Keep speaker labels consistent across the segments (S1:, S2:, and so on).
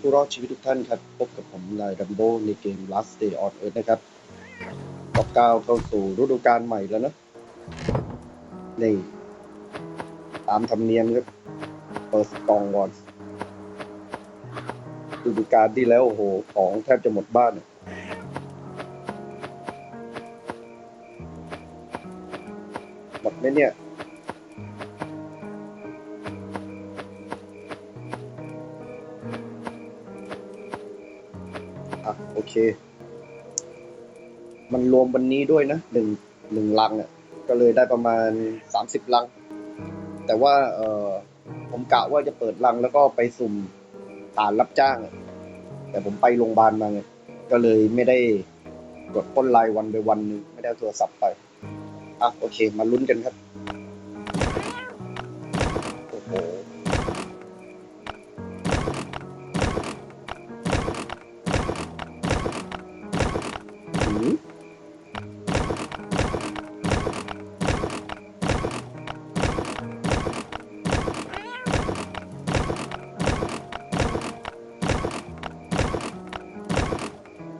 S1: ผู้รอดชีวิตทุกท่านครับ พบกับผมนายดัมโบในเกม Last Day on Earth นะครับก็ก้าวเข้าสู่ฤดูกาลใหม่แล้วนะนี่ตามธรรมเนียมครับ เปิดกล่องก่อนฤดูกาลที่แล้วโอ้โห ของแทบจะหมดบ้านหมดไหมเนี่ย เค มันรวมวันนี้ด้วยนะหนึ่งหนึ่งลังอะ ก็เลยได้ประมาณสามสิบลัง แต่ว่าเออผมกะว่าจะเปิดลังแล้วก็ไปสุ่มฐานรับจ้าง แต่ผมไปโรงพยาบาลมาไงก็เลยไม่ได้กดต้นรายวันไปวันหนึงไม่ได้เอาโทรศัพท์ไปอะโอเค มาลุ้นกันครับ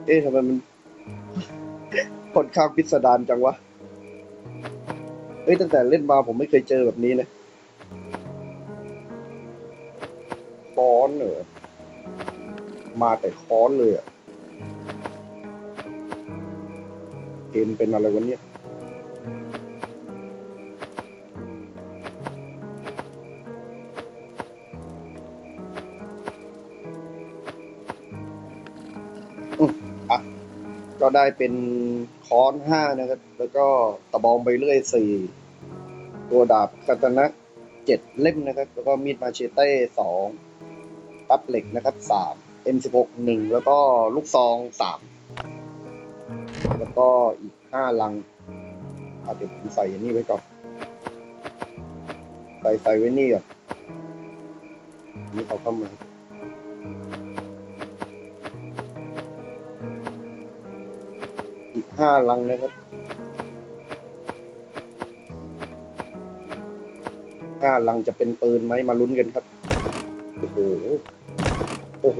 S1: เอ๊ะทำไมมันผลข้างพิสดารจังวะเฮ้ยตั้งแต่เล่นมาผมไม่เคยเจอแบบนี้เลยค้อนเหรอมาแต่ค้อนเลยอะเกมเป็นอะไรวะเนี่ย อะก็ได้เป็นค้อนห้านะครับ แล้วก็ตะบองใบเลื่อยสี่ตัวดาบกัตนะเจ็ดเล่มนะครับ แล้วก็มีดมาเชเต้สองตับเหล็กนะครับสาม M16 หนึ่งแล้วก็ลูกซองสามแล้วก็อีกห้าลังอาเดี๋ยวผมใส่อันนี้ไว้ก่อน ใส่ใส่ไว้นี่ก่อนนี่เขาเข้ามา ห้าลังนะครับห้าลังจะเป็นปืนไหมมาลุ้นกันครับ โอ้โห โอ้โห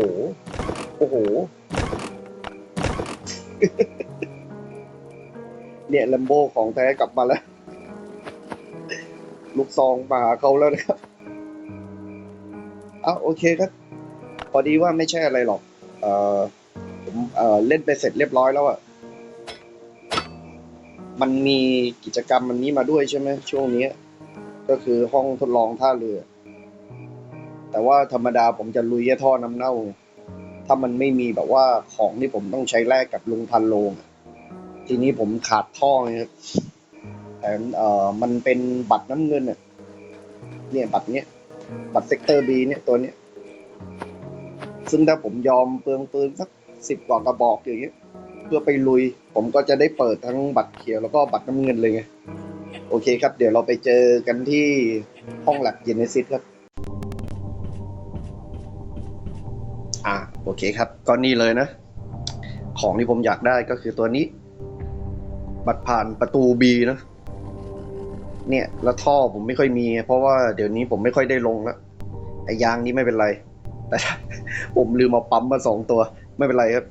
S1: โอ้โห เนี่ยแลมโบของแท้กลับมาแล้ว ลูกซองมาหาเขาแล้วนะครับอ้าวโอเคครับ พอดีว่าไม่ใช่อะไรหรอก เอ่อผมเอ่อเล่นไปเสร็จเรียบร้อยแล้วอะ มันมีกิจกรรมมันนี้มาด้วยใช่ไหมช่วงนี้ ก็คือห้องทดลองท่าเรือ แต่ว่าธรรมดาผมจะลุยแค่ท่อน้ำเน่า ถ้ามันไม่มีแบบว่าของที่ผมต้องใช้แลกกับลุงพันโลงทีนี้ผมขาดท่อไงครับแต่เอ่อมันเป็นบัตรน้ำเงินเนี่ยเนี่ยบัตรเนี้ยบัตรเซกเตอร์บีเนี่ยตัวเนี้ยซึ่งถ้าผมยอมเปลืองปืนสักสิบกว่ากระบอกอย่างเงี้ย เพื่อไปลุย ผมก็จะได้เปิดทั้งบัตรเขียวแล้วก็บัตรน้ำเงินเลยไงโอเคครับ เดี๋ยวเราไปเจอกันที่ห้องแลบเยนซิสครับ อ่าโอเคครับก็นี่เลยนะ ของที่ผมอยากได้ก็คือตัวนี้ บัตรผ่านประตูบีนะ เนี่ย แล้วท่อผมไม่ค่อยมี เพราะว่าเดี๋ยวนี้ผมไม่ค่อยได้ลงแล้วไอ้ยางนี้ไม่เป็นไร แต่ผมลืมเอาปั๊มมาสองตัว ไม่เป็นไรครับ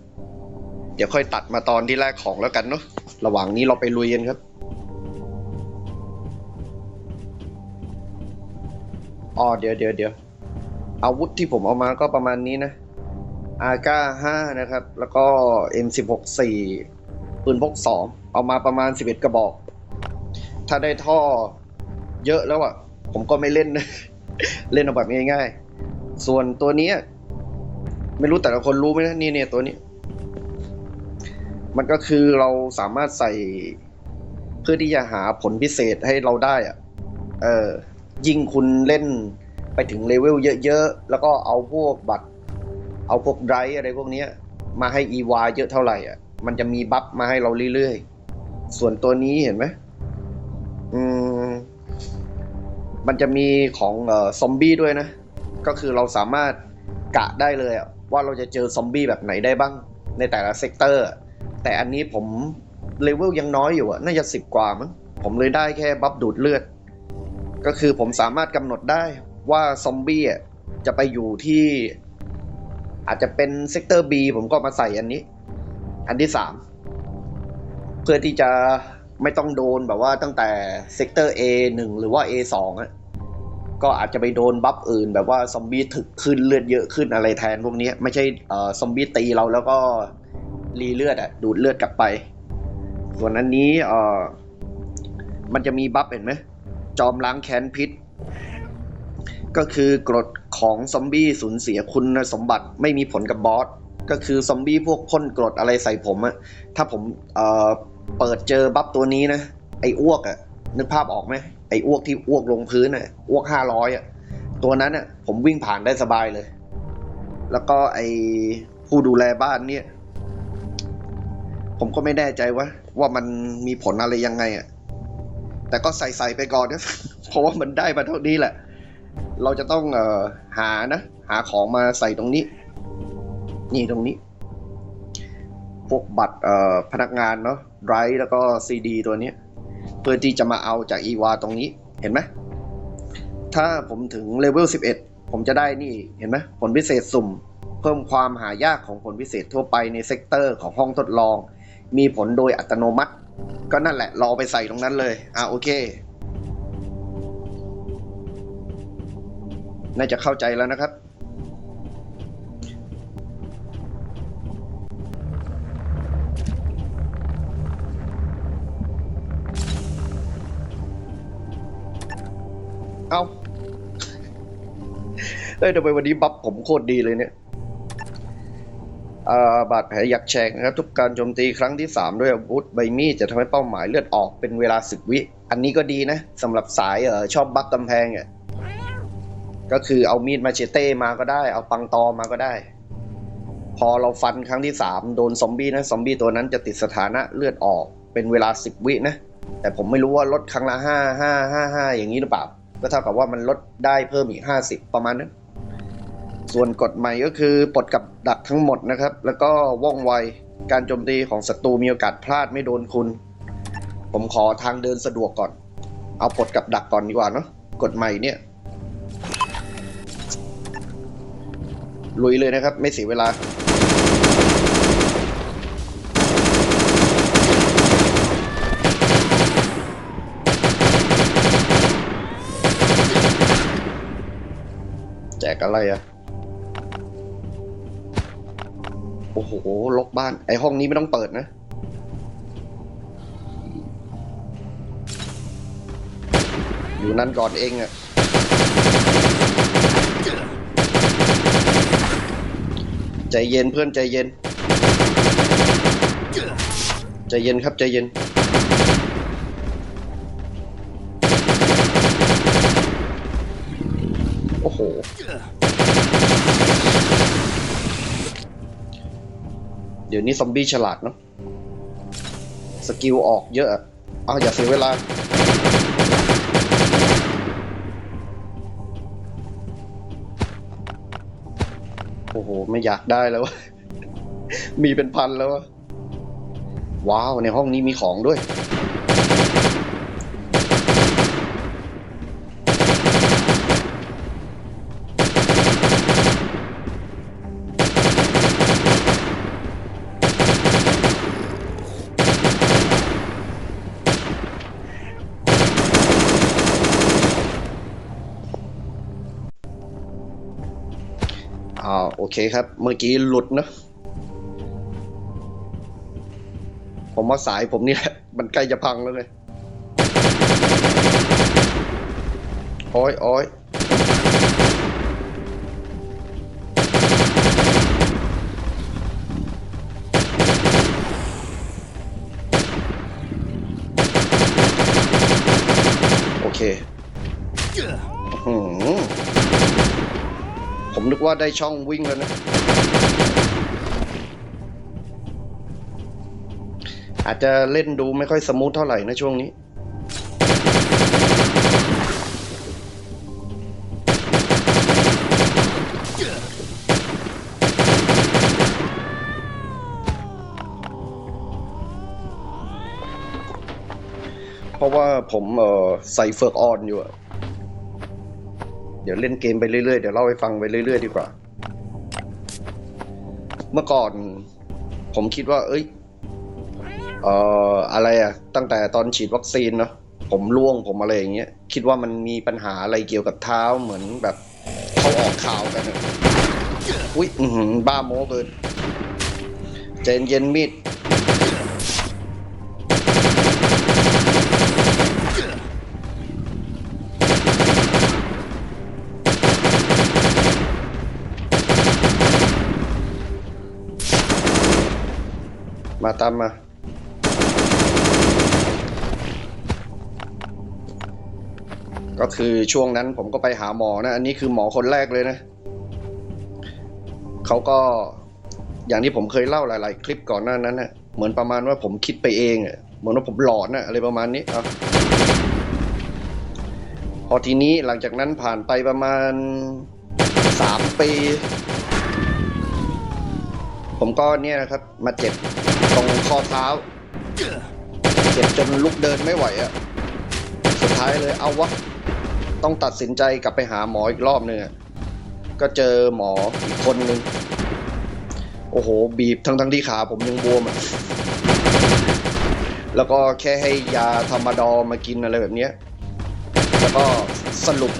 S1: เดี๋ยวค่อยตัดมาตอนที่แรกของแล้วกันเนาะระหว่างนี้เราไปลุยกันครับอ๋อเดี๋ยวเดี๋ยวเดี๋ยวอาวุธที่ผมเอามาก็ประมาณนี้นะอาก้าห้านะครับ แล้วก็ M16 สี่ปืนพกสองเอามาประมาณสิบเอ็ดกระบอก ถ้าได้ท่อเยอะแล้วอะ ผมก็ไม่เล่นนะเล่นเอาแบบง่ายๆ ส่วนตัวนี้ ไม่รู้แต่ละคนรู้ไหมนะนี่เนี่ยตัวนี้ มันก็คือเราสามารถใส่เพื่อที่จะหาผลพิเศษให้เราได้อะเออยิ่งคุณเล่นไปถึงเลเวลเยอะๆ แล้วก็เอาพวกบัตร เอาพวกไดร์อะไรพวกเนี้ยมาให้อีวาเยอะเท่าไหร่อะ มันจะมีบัฟมาให้เราเรื่อยๆ ส่วนตัวนี้เห็นไหมอืม มันจะมีของเอ่อซอมบี้ด้วยนะ ก็คือเราสามารถกะได้เลยอะว่าเราจะเจอซอมบี้แบบไหนได้บ้างในแต่ละเซกเตอร์ แต่อันนี้ผมเลเวลยังน้อยอยู่อะน่าจะสิบกว่ามั้งผมเลยได้แค่บัฟดูดเลือด ก็คือผมสามารถกำหนดได้ว่าซอมบี้อะจะไปอยู่ที่ อาจจะเป็นเซกเตอร์ B ผมก็มาใส่อันนี้ อันที่สามเพื่อที่จะไม่ต้องโดนแบบว่าตั้งแต่เซกเตอร์ A หนึ่งหรือว่า A สองอะก็อาจจะไปโดนบัฟอื่น แบบว่าซอมบี้ถึกขึ้นเลือดเยอะขึ้นอะไรแทนพวกนี้ไม่ใช่ซอมบี้ตีเราแล้วก็ รีเลือดอะดูดเลือดกลับไป ส่วนอันนี้เออมันจะมีบัฟเห็นไหมจอมล้างแค้นพิษ ก็คือกรดของซอมบี้สูญเสียคุณสมบัติไม่มีผลกับบอสก็คือซอมบี้พวกพ่นกรดอะไรใส่ผมอะถ้าผมเอ่อเปิดเจอบัฟตัวนี้นะ ไอ้อ้วกอะนึกภาพออกไหมไอ้อ้วกที่อ้วกลงพื้นอะอ้วกห้าร้อยอะตัวนั้นอะผมวิ่งผ่านได้สบายเลย แล้วก็ไอ้ผู้ดูแลบ้านเนี่ย ผมก็ไม่แน่ใจว่า ว่ามันมีผลอะไรยังไงอะแต่ก็ใส่ใส่ไปก่อนนะเพราะว่ามันได้มาเท่านี้แหละ เราจะต้องเอ่อหานะ หาของมาใส่ตรงนี้ นี่ตรงนี้ พวกบัตรเอ่อพนักงานเนาะไรแล้วก็ซีดีตัวเนี้ยเพื่อที่จะมาเอาจากอีวาตรงนี้เห็นไหมถ้าผมถึงเลเวล11 ผมจะได้นี่เห็นไหมผลพิเศษสุ่ม เพิ่มความหายากของผลพิเศษทั่วไปในเซกเตอร์ของห้องทดลอง มีผลโดยอัตโนมัติ ก็นั่นแหละรอไปใส่ตรงนั้นเลย อะโอเค น่าจะเข้าใจแล้วนะครับ เอาเอ้ยทำไมวันนี้บัฟผมโคตรดีเลยเนี่ย บาดแผลหยักแฉกนะครับทุกการโจมตีครั้งที่ 3 ด้วยอาวุธใบมีดจะทำให้เป้าหมายเลือดออกเป็นเวลาสิบวิ อันนี้ก็ดีนะสำหรับสายเออชอบบักกำแพงอะก็คือเอามีดมาเชเต้มาก็ได้ เอาปังตอมาก็ได้ พอเราฟันครั้งที่สามโดนซอมบี้นะซอมบี้ตัวนั้นจะติดสถานะเลือดออกเป็นเวลาสิบวินะแต่ผมไม่รู้ว่าลดครั้งละห้าห้าห้าห้าอย่างนี้หรือเปล่าก็เท่ากับว่ามันลดได้เพิ่มอีกห้าสิบประมาณนั้น ส่วนกฎใหม่ก็คือปลดกับดักทั้งหมดนะครับ แล้วก็ว่องไวการโจมตีของศัตรูมีโอกาสพลาดไม่โดนคุณ ผมขอทางเดินสะดวกก่อน เอาปลดกับดักก่อนดีกว่าเนาะกฎใหม่เนี่ยลุยเลยนะครับ ไม่เสียเวลา แจกอะไรอะ โอ้โหล็อกบ้าน ไอห้องนี้ไม่ต้องเปิดนะ อยู่นั่นก่อนเองอะใจเย็นเพื่อนใจเย็น ใจเย็นครับใจเย็น เดี๋ยวนี้ซอมบี้ฉลาดเนาะสกิลออกเยอะอะเอาอย่าเสียเวลา โอ้โห ไม่อยากได้แล้ววะมีเป็นพันแล้ววะว้าว ในห้องนี้มีของด้วย เคครับ เมื่อกี้หลุดเนะ ผมว่าสายผมนี่แหละมันใกล้จะพังแล้วเลยโอ้ยโอ้ยโอเคอื้อหือ ผมนึกว่าได้ช่องวิ่งแล้วนะอาจจะเล่นดูไม่ค่อยสมูทเท่าไหร่นะช่วงนี้ เพราะว่าผมใส่เฟือกออนอยู่อะ ดี๋ยวเล่นเกมไปเรื่อยๆ เดี๋ยวเล่าให้ฟังไปเรื่อยๆ ดีกว่า เมื่อก่อน ผมคิดว่า เอ้ย เอ่อ อะไรอะตั้งแต่ตอนฉีดวัคซีนเนาะ ผมร่วงผมอะไรอย่างเงี้ย คิดว่ามันมีปัญหาอะไรเกี่ยวกับเท้าเหมือนแบบเขาออกข่าวกัน อุ้ยอืบ้าโม้เกินใจนเย็นมีด มาตามมา ก็คือช่วงนั้นผมก็ไปหาหมอนะ อันนี้คือหมอคนแรกเลยนะ เขาก็อย่างที่ผมเคยเล่าหลาย ๆ คลิปก่อนหน้านั้นนะ่ะเหมือนประมาณว่าผมคิดไปเองเหมือนว่าผมหลอนนะอะไรประมาณนี้เอาพอทีนี้หลังจากนั้นผ่านไปประมาณสามปี ผมก็เนี่ยนะครับ มาเจ็บตรงข้อเท้า เจ็บจนลุกเดินไม่ไหวอะสุดท้ายเลยเอาวะ ต้องตัดสินใจกลับไปหาหมออีกรอบหนึ่งก็เจอหมออีกคนนึง โอ้โห บีบทั้งทั้งที่ขาผมยังบวมอะแล้วก็แค่ให้ยาธรรมดอมากินอะไรแบบนี้แล้วก็สรุป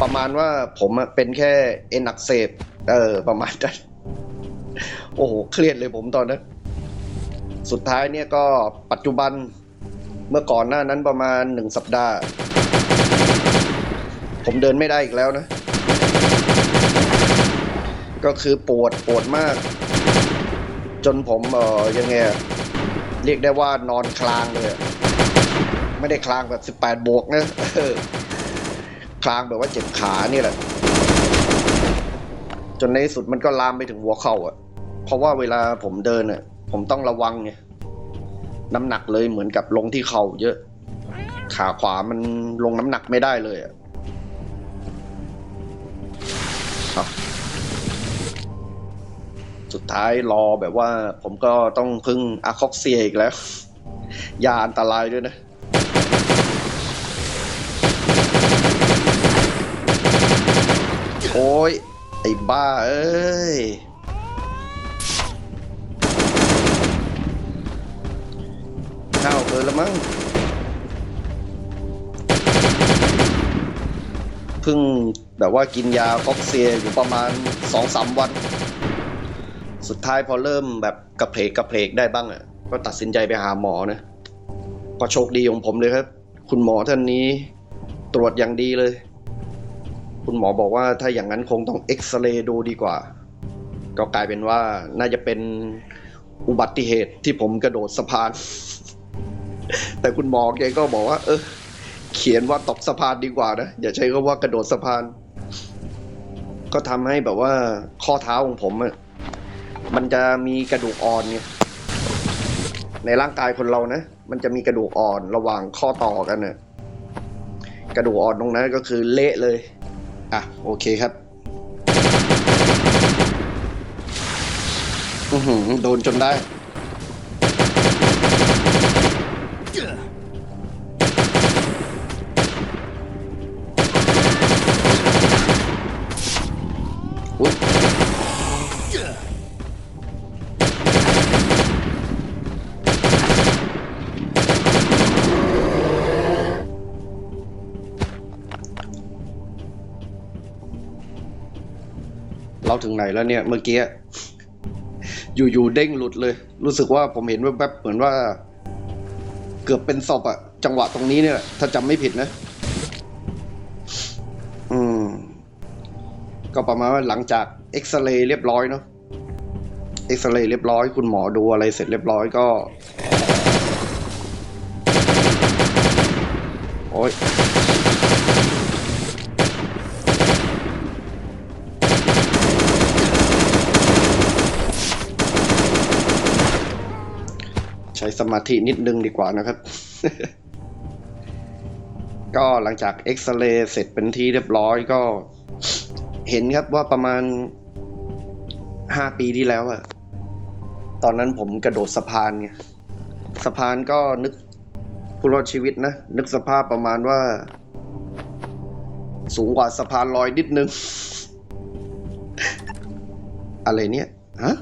S1: ประมาณว่าผมเป็นแค่เอ็นอักเสบเออประมาณนั้น โอ้โห เครียดเลยผมตอนนั้น สุดท้ายเนี่ยก็ปัจจุบันเมื่อก่อนหน้านั้นประมาณหนึ่งสัปดาห์ ผมเดินไม่ได้อีกแล้วนะ ก็คือปวดปวดมาก จนผมเออยังไงเรียกได้ว่านอนคลางเลยไม่ได้คลางแบบสิบแปดบวกนะคลางแบบว่าเจ็บขานี่แหละ จนในที่สุดมันก็ลามไปถึงหัวเข่าอะ เพราะว่าเวลาผมเดินอะผมต้องระวังไงน้ำหนักเลยเหมือนกับลงที่เข่าเยอะ ขาขวามันลงน้ำหนักไม่ได้เลยอะครับสุดท้ายรอแบบว่า ผมก็ต้องพึ่งอะคอกเซียอีกแล้ว ยาอันตรายด้วยนะโอ้ย ไอ้บ้า เอ้ย มั้งเพิ่งแบบว่ากินยาฟอกเซียอยู่ประมาณสองสามวัน สุดท้ายพอเริ่มแบบกระเพกกระเพกได้บ้างอะ ก็ตัดสินใจไปหาหมอนะก็โชคดีของผมเลยครับ คุณหมอท่านนี้ตรวจอย่างดีเลย คุณหมอบอกว่าถ้าอย่างนั้นคงต้องเอ็กซเรย์ดูดีกว่า ก็กลายเป็นว่าน่าจะเป็นอุบัติเหตุที่ผมกระโดดสะพาน แต่คุณหมอแกก็บอกว่า เออ เขียนว่าตกสะพานดีกว่านะอย่าใช้คำว่ากระโดดสะพาน ก็ทำให้แบบว่าข้อเท้าของผมอะมันจะมีกระดูกอ่อนไงในร่างกายคนเรานะมันจะมีกระดูกอ่อนระหว่างข้อต่อกันน่ะกระดูกอ่อนตรงนั้นก็คือเละเลย อะ โอเคครับ อือหือโดนจนได้ ถึงไหนแล้วเนี่ย เมื่อกี้อยู่ๆเด้งหลุดเลย รู้สึกว่าผมเห็นแวบๆเหมือนว่า เกือบเป็นศพอะจังหวะตรงนี้เนี่ย ถ้าจำไม่ผิดนะ อืม ก็ประมาณว่าหลังจากเอ็กซเรย์เรียบร้อยเนาะเอ็กซเรย์เรียบร้อย คุณหมอดูอะไรเสร็จเรียบร้อยก็ โอ้ย ใช้สมาธินิดนึงดีกว่านะครับ ก็หลังจากเอ็กซเรย์เสร็จเป็นที่เรียบร้อยก็ เห็นครับว่าประมาณห้าปีที่แล้วอะตอนนั้นผมกระโดดสะพานไงสะพานก็นึกผู้รอดชีวิตนะ นึกสภาพประมาณว่า สูงกว่าสะพานลอยนิดนึง อะไรเนี่ย ฮะ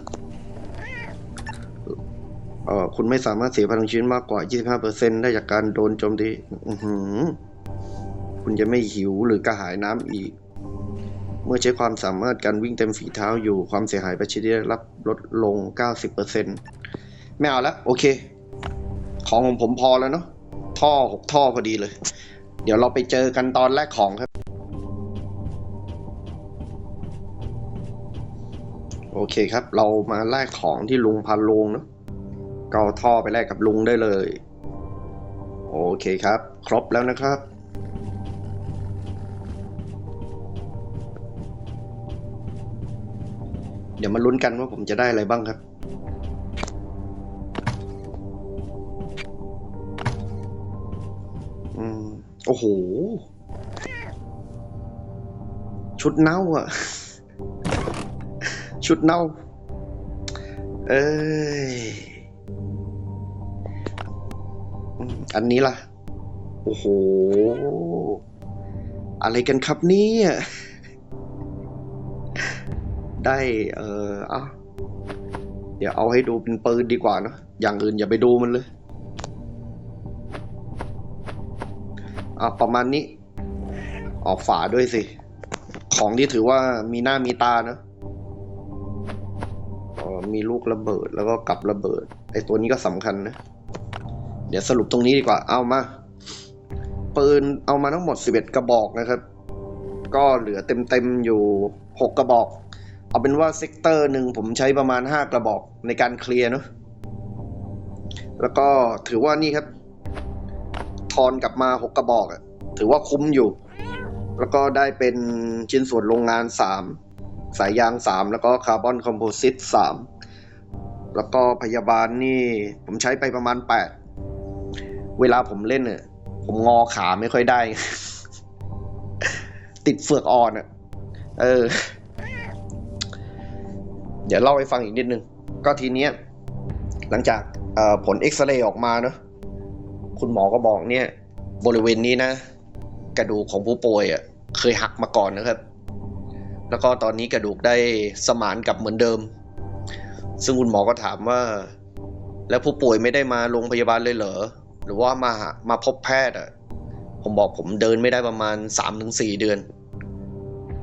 S1: คุณไม่สามารถเสียพลังชีวิตมากกว่า 25%ได้จากการโดนโจมตีคุณจะไม่หิวหรือกระหายน้ำอีก เมื่อใช้ความสามารถการวิ่งเต็มฝีเท้าอยู่ความเสียหายประชิดได้รับลดลง 90%ไม่เอาละโอเค ของของผมพอแล้วเนาะท่อหกท่อพอดีเลย เดี๋ยวเราไปเจอกันตอนแรกของครับ โอเคครับ เรามาแลกของที่ลุงพันลุงเนาะ ก็เอาท่อไปแลกกับลุงได้เลย โอเคครับ ครบแล้วนะครับ เดี๋ยวมาลุ้นกันว่าผมจะได้อะไรบ้างครับ อืม โอ้โห ชุดเน่าอะชุดเน่า เอ้ย อันนี้ล่ะ โอ้โห อะไรกันครับเนี่ย ได้ เออเอาเดี๋ยวเอาให้ดูเป็นปืนดีกว่าเนอะอย่างอื่นอย่าไปดูมันเลยอะประมาณนี้ ออกฝาด้วยสิ ของที่ถือว่ามีหน้ามีตาเนอะมีลูกระเบิดแล้วก็กลับระเบิด ไอตัวนี้ก็สำคัญนะ ดี๋ยวสรุปตรงนี้ดีกว่าเอามาปืนเอามาทั้งหมด 11 กระบอกนะครับ ก็เหลือเต็มๆอยู่ 6 กระบอก เอาเป็นว่าเซกเตอร์หนึ่งผมใช้ประมาณ 5 กระบอกในการเคลียร์เนอะแล้วก็ถือว่านี่ครับ ทอนกลับมา 6 กระบอกอะถือว่าคุ้มอยู่ แล้วก็ได้เป็นชิ้นส่วนโรงงาน 3 สายยาง 3 แล้วก็คาร์บอนคอมโพสิต3แล้วก็พยาบาลนี่ผมใช้ไปประมาณ 8 เวลาผมเล่นเนี่ยผมงอขาไม่ค่อยได้ ติดเฟือกอ่อนอะเออ เดี๋ยวเล่าให้ฟังอีกนิดนึง ก็ทีเนี้ย หลังจากผลเอ็กซเรย์ออกมาเนอะคุณหมอก็บอกเนี่ย บริเวณนี้นะ กระดูกของผู้ป่วยอะเคยหักมาก่อนนะครับ แล้วก็ตอนนี้กระดูกได้สมานกลับเหมือนเดิม ซึ่งคุณหมอก็ถามว่า แล้วผู้ป่วยไม่ได้มาโรงพยาบาลเลยเหรอ หรือว่ามามาพบแพทย์อะ ผมบอกผมเดินไม่ได้ประมาณสามถึงสี่เดือน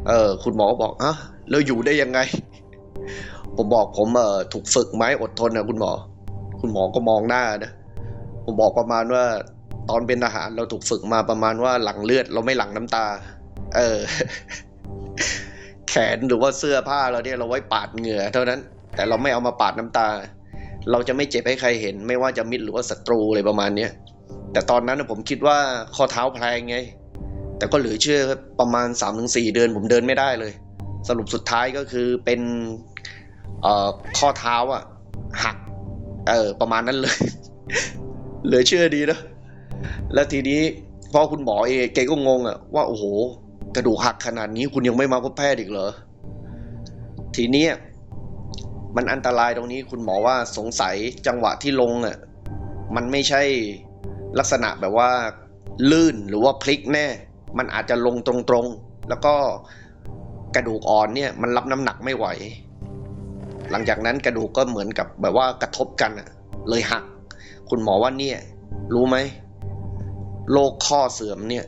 S1: เออ คุณหมอก็บอกอะแล้วอยู่ได้ยังไง ผมบอกผมเออถูกฝึกไหมอดทนนะคุณหมอ คุณหมอก็มองหน้านะผมบอกประมาณว่าตอนเป็นทหารเราถูกฝึกมาประมาณว่าหลังเลือดเราไม่หลังน้ำตา เออ แขนหรือว่าเสื้อผ้าเราเนี่ยเราไว้ปาดเหงื่อเท่านั้น แต่เราไม่เอามาปาดน้ำตา เราจะไม่เจ็บให้ใครเห็น ไม่ว่าจะมิตรหรือว่าศัตรูอะไรประมาณเนี้ยแต่ตอนนั้นนะผมคิดว่าข้อเท้าแพลงไง แต่ก็เหลือเชื่อประมาณ3าถึงสเดือนผมเดินไม่ได้เลย สรุปสุดท้ายก็คือเป็นข้อเท้าอะหักเออประมาณนั้นเลย เหลือเชื่อดีนะแล้วทีนี้พอคุณหมอเองแกก็งงอะว่าโอ้โห กระดูกหักขนาดนี้คุณยังไม่มาพบแพทย์อีกเหรอ ทีนี้ มันอันตรายตรงนี้คุณหมอว่าสงสัยจังหวะที่ลงอะมันไม่ใช่ลักษณะแบบว่าลื่นหรือว่าพลิกแน่ มันอาจจะลงตรงๆ แล้วก็กระดูกอ่อนเนี่ยมันรับน้ำหนักไม่ไหว หลังจากนั้นกระดูกก็เหมือนกับแบบว่ากระทบกันเลยหัก คุณหมอว่าเนี่ย รู้ไหมโรคข้อเสื่อมเนี่ย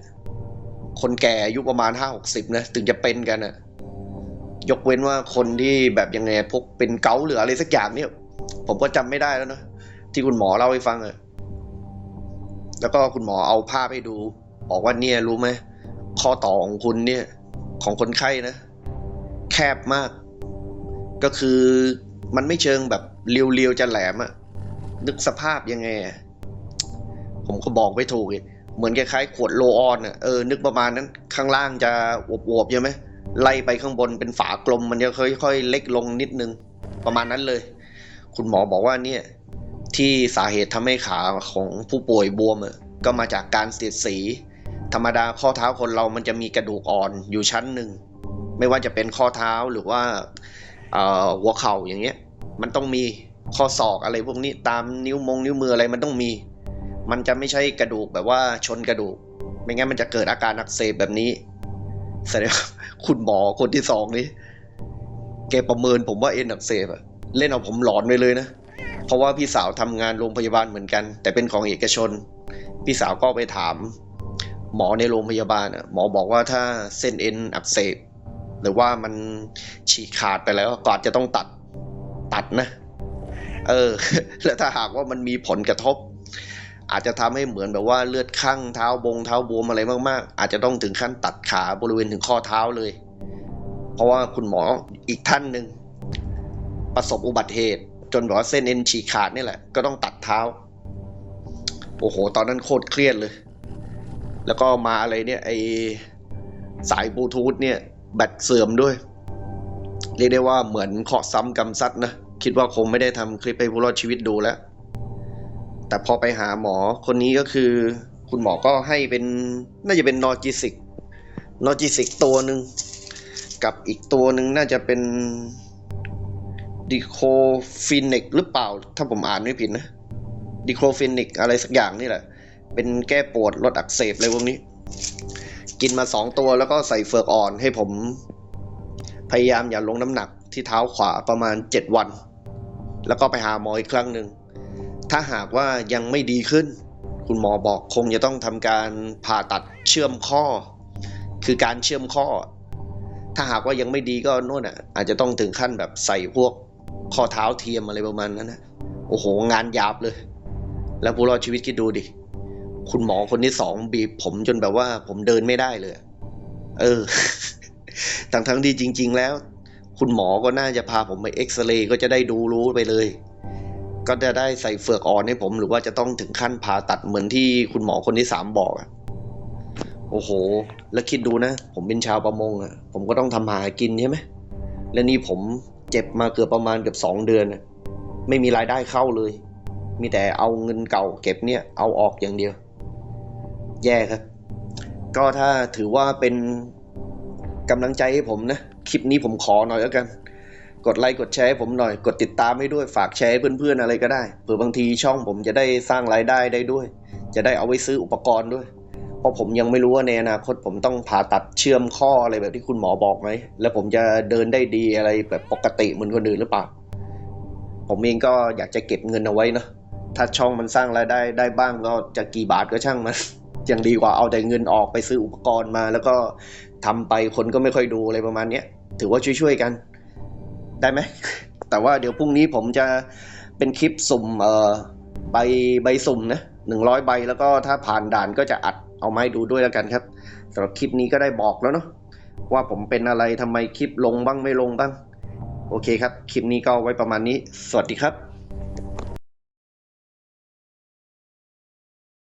S1: คนแก่อายุประมาณห้าหกสิบนะถึงจะเป็นกันอะ ยกเว้นว่าคนที่แบบยังไงพกเป็นเกาหรืออะไรสักอย่างเนี่ย ผมก็จำไม่ได้แล้วนะที่คุณหมอเล่าให้ฟังอะแล้วก็คุณหมอเอาภาพให้ดู บอกว่าเนี่ยรู้ไหมข้อต่อของคุณเนี่ย ของคนไข้นะ แคบมาก ก็คือมันไม่เชิงแบบเรียวๆจะแหลมอะนึกสภาพยังไง ผมก็บอกไม่ถูกอีกเหมือนคล้ายๆขวดโลออนอะเออนึกประมาณนั้น ข้างล่างจะอวบๆใช่ไหม ไล่ไปข้างบนเป็นฝากลมมันจะค่อยๆ เล็กลงนิดนึง ประมาณนั้นเลย คุณหมอบอกว่าเนี่ยที่สาเหตุทำให้ขาของผู้ป่วยบวมก็มาจากการเสียดสี ธรรมดาข้อเท้าคนเรามันจะมีกระดูกอ่อนอยู่ชั้นหนึ่ง ไม่ว่าจะเป็นข้อเท้าหรือว่าหัวเข่าอย่างเงี้ย มันต้องมีข้อศอกอะไรพวกนี้ตามนิ้วมงนิ้วมืออะไรมันต้องมี มันจะไม่ใช่กระดูกแบบว่าชนกระดูก ไม่งั้นมันจะเกิดอาการอักเสบแบบนี้ แสดงว่าคุณหมอคนที่สองนี้แกประเมินผมว่าเอ็นอักเสบอะเล่นเอาผมหลอนไปเลยนะ เพราะว่าพี่สาวทำงานโรงพยาบาลเหมือนกัน แต่เป็นของเอกชน พี่สาวก็ไปถาม หมอในโรงพยาบาลอะหมอบอกว่าถ้าเส้นเอ็นอักเสบหรือว่ามันฉีกขาดไปแล้วก็อาจจะต้องตัดตัดนะ เออ แล้วถ้าหากว่ามันมีผลกระทบ อาจจะทำให้เหมือนแบบว่าเลือดข้างเท้าบงเท้าบวมอะไรมากๆ อาจจะต้องถึงขั้นตัดขาบริเวณถึงข้อเท้าเลย เพราะว่าคุณหมออีกท่านหนึ่งประสบอุบัติเหตุ จนแบบว่าเส้นเอ็นฉีกขาดนี่แหละก็ต้องตัดเท้า โอ้โห ตอนนั้นโคตรเครียดเลย แล้วก็มาอะไรเนี่ยไอสายบลูทูธเนี่ยแบตเสื่อมด้วย เรียกได้ว่าเหมือนเคาะซ้ำกำซัดนะ คิดว่าคงไม่ได้ทำคลิปให้ผู้รอดชีวิตดูแล้ว แต่พอไปหาหมอคนนี้ก็คือ คุณหมอก็ให้เป็นน่าจะเป็นนอร์จิสิกนอร์จิสิกตัวหนึ่งกับอีกตัวหนึ่งน่าจะเป็นดิโคฟินิกหรือเปล่า ถ้าผมอ่านไม่ผิดนะดิโคฟินิกอะไรสักอย่างนี่แหละ เป็นแก้ปวดลดอักเสบอะไรพวกนี้ กินมาสองตัวแล้วก็ใส่เฟือกอ่อนให้ผม พยายามอย่าลงน้ำหนักที่เท้าขวาประมาณ7วัน แล้วก็ไปหาหมออีกครั้งหนึ่ง ถ้าหากว่ายังไม่ดีขึ้น คุณหมอบอกคงจะต้องทำการผ่าตัดเชื่อมข้อ คือการเชื่อมข้อ ถ้าหากว่ายังไม่ดีก็โน่นอะอาจจะต้องถึงขั้นแบบใส่พวกข้อเท้าเทียมอะไรประมาณนั้นนะโอ้โห งานหยาบเลย แล้วผู้รอดชีวิตคิดดูดิ คุณหมอคนที่สองบีบผมจนแบบว่าผมเดินไม่ได้เลย เออ ทั้งทั้งๆที่จริง ๆ แล้ว คุณหมอก็น่าจะพาผมไปเอ็กซเรย์ก็จะได้ดูรู้ไปเลย ก็จะได้ใส่เฟือกอ่อนให้ผม หรือว่าจะต้องถึงขั้นผ่าตัดเหมือนที่คุณหมอคนที่สามบอกอะโอ้โห แล้วคิดดูนะ ผมเป็นชาวประมงอะผมก็ต้องทำหากินใช่ไหมและนี่ผมเจ็บมาเกือบประมาณเกือบสองเดือนไม่มีรายได้เข้าเลย มีแต่เอาเงินเก่าเก็บเนี่ย เอาออกอย่างเดียว แย่ครับ ก็ถ้าถือว่าเป็นกำลังใจให้ผมนะ คลิปนี้ผมขอหน่อยแล้วกัน กดไลค์กดแชร์ให้ผมหน่อยกดติดตามให้ด้วยฝากแชร์ให้เพื่อนๆอะไรก็ได้เผื่อบางทีช่องผมจะได้สร้างรายได้ได้ด้วย จะได้เอาไว้ซื้ออุปกรณ์ด้วย เพราะผมยังไม่รู้ว่าในอนาคตผมต้องผ่าตัดเชื่อมข้ออะไรแบบที่คุณหมอบอกไหมแล้วผมจะเดินได้ดีอะไรแบบปกติเหมือนคนอื่นหรือเปล่า ผมเองก็อยากจะเก็บเงินเอาไว้เนอะถ้าช่องมันสร้างรายได้ได้บ้างก็จะกี่บาทก็ช่างมันยังดีกว่าเอาแต่เงินออกไปซื้ออุปกรณ์มา แล้วก็ทำไปคนก็ไม่ค่อยดูอะไรประมาณเนี้ยถือว่าช่วยๆกัน ได้ไหม แต่ว่าเดี๋ยวพรุ่งนี้ผมจะเป็นคลิปสุ่มเอ่อใบใบสุ่มนะหนึ่งร้อยใบแล้วก็ถ้าผ่านด่านก็จะอัดเอาไมาให้ดูด้วยแล้วกันครับสำหรับคลิปนี้ก็ได้บอกแล้วเนาะว่าผมเป็นอะไรทำไมคลิปลงบ้างไม่ลงบ้าง โอเคครับ คลิปนี้ก็ไว้ประมาณนี้ สวัสดีครับ